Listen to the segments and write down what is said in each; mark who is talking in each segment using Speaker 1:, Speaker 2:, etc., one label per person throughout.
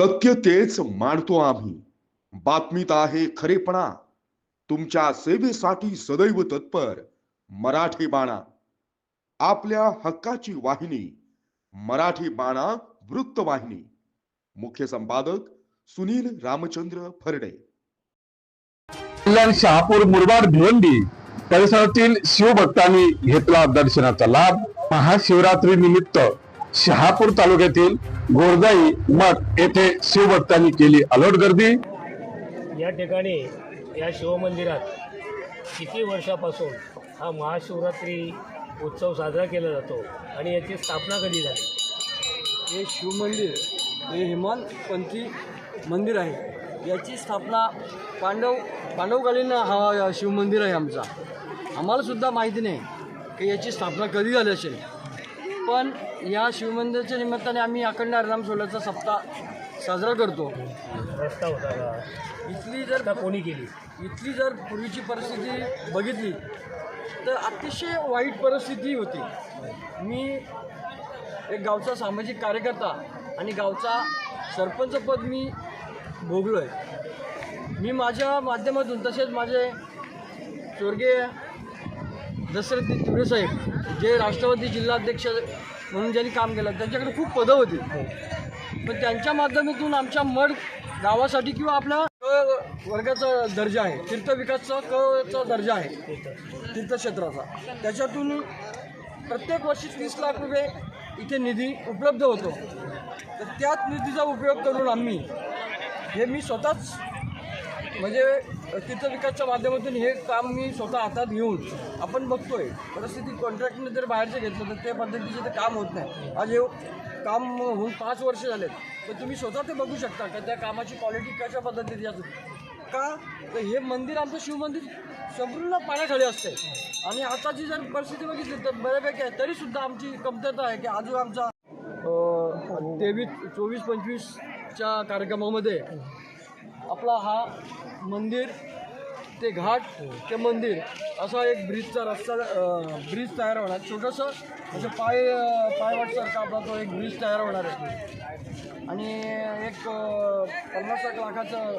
Speaker 1: सत्य तेच मांडतो आम्ही. बातमीत आहे खरेपणा. तुमच्या सेवेसाठी सदैव तत्पर मराठी बाणा. आपल्या हक्काची वाहिनी मराठी बाणा वृत्तवाहिनी मुख्य संपादक सुनील रामचंद्र फरडे.
Speaker 2: कल्याण शहापूर मुरबाड भिवंडी परिसरातील शिवभक्तांनी घेतला दर्शनाचा लाभ. महाशिवरात्री निमित्त शहापूर तालुक्यातील गोरजाई मठ येथे शिवभक्तांनी केली अलोट गर्दी.
Speaker 3: या ठिकाणी या शिवमंदिरात किती वर्षापासून हा महाशिवरात्री उत्सव साजरा केला जातो आणि याची स्थापना कधी झाली?
Speaker 4: हे शिवमंदिर हे हेमानपंथी मंदिर आहे. याची स्थापना पांडव पांडवकालीन हा शिवमंदिर आहे आमचा. आम्हाला सुद्धा माहिती नाही की याची स्थापना कधी झाली असेल. पण या शिवमंदिराच्या निमित्ताने आम्ही अखंड हरिनाम सोहळ्याचा सप्ताह साजरा करतो.
Speaker 3: रस्ता होता का
Speaker 4: इथली जर
Speaker 3: कोणी केली?
Speaker 4: इथली जर पूर्वीची परिस्थिती बघितली तर अतिशय वाईट परिस्थिती होती. मी एक गावचा सामाजिक कार्यकर्ता आणि गावचा सरपंचपद मी भोगलो आहे मी माझ्या माध्यमातून तसेच माझे स्वर्गीय दशरथ तिवरे साहेब जे राष्ट्रवादी जिल्हाध्यक्ष म्हणून ज्यांनी काम केलं त्यांच्याकडे खूप पदं होती. पण त्यांच्या माध्यमातून आमच्या मड गावासाठी किंवा आपल्या क वर्गाचा दर्जा आहे तीर्थविकासचा कचा दर्जा आहे तीर्थक्षेत्राचा. त्याच्यातून प्रत्येक वर्षी तीस लाख रुपये इथे निधी उपलब्ध होतो. तर त्याच निधीचा उपयोग करून आम्ही हे मी स्वतःच म्हणजे तिथं विकासच्या माध्यमातून हे काम मी स्वतः हातात घेऊन आपण बघतोय. परिस्थिती कॉन्ट्रॅक्टने जर बाहेरचं घेतलं तर त्या पद्धतीचे ते काम होत नाही. आज हे काम होऊन पाच वर्ष झालेत. तर तुम्ही स्वतः ते बघू शकता का त्या कामाची क्वालिटी कशा पद्धतीची असते? का? तर हे मंदिर आमचं शिवमंदिर संपूर्ण पाण्याखाली असते आणि आताची जर परिस्थिती बघितली तर बऱ्यापैकी आहे. तरीसुद्धा आमची कमतरता आहे की अजून आमचा तेवीस चोवीस पंचवीसच्या कार्यक्रमामध्ये आपला हा मंदिर ते घाट ते मंदिर असा एक ब्रिजचा रस्ता ब्रिज तयार होणार. छोटंसं असं पाय पायवाटसारखा आपला तो एक ब्रिज तयार होणार आहे. आणि एक पन्नास लाख लाखाचं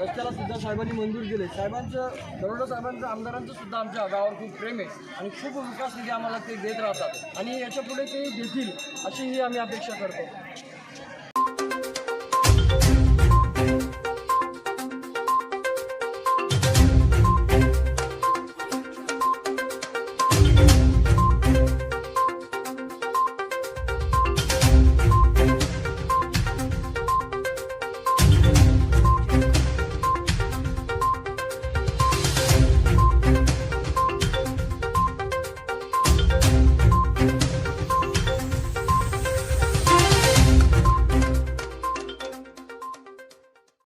Speaker 4: रस्त्याला सुद्धा साहेबांनी मंजूर दिले साहेबांचं दरोडा साहेबांचं आमदारांचं सुद्धा आमच्या गावावर खूप प्रेम आहे. आणि खूप विकास निधी आम्हाला ते देत राहतात. आणि याच्यापुढे ते देतील अशीही आम्ही अपेक्षा करतो.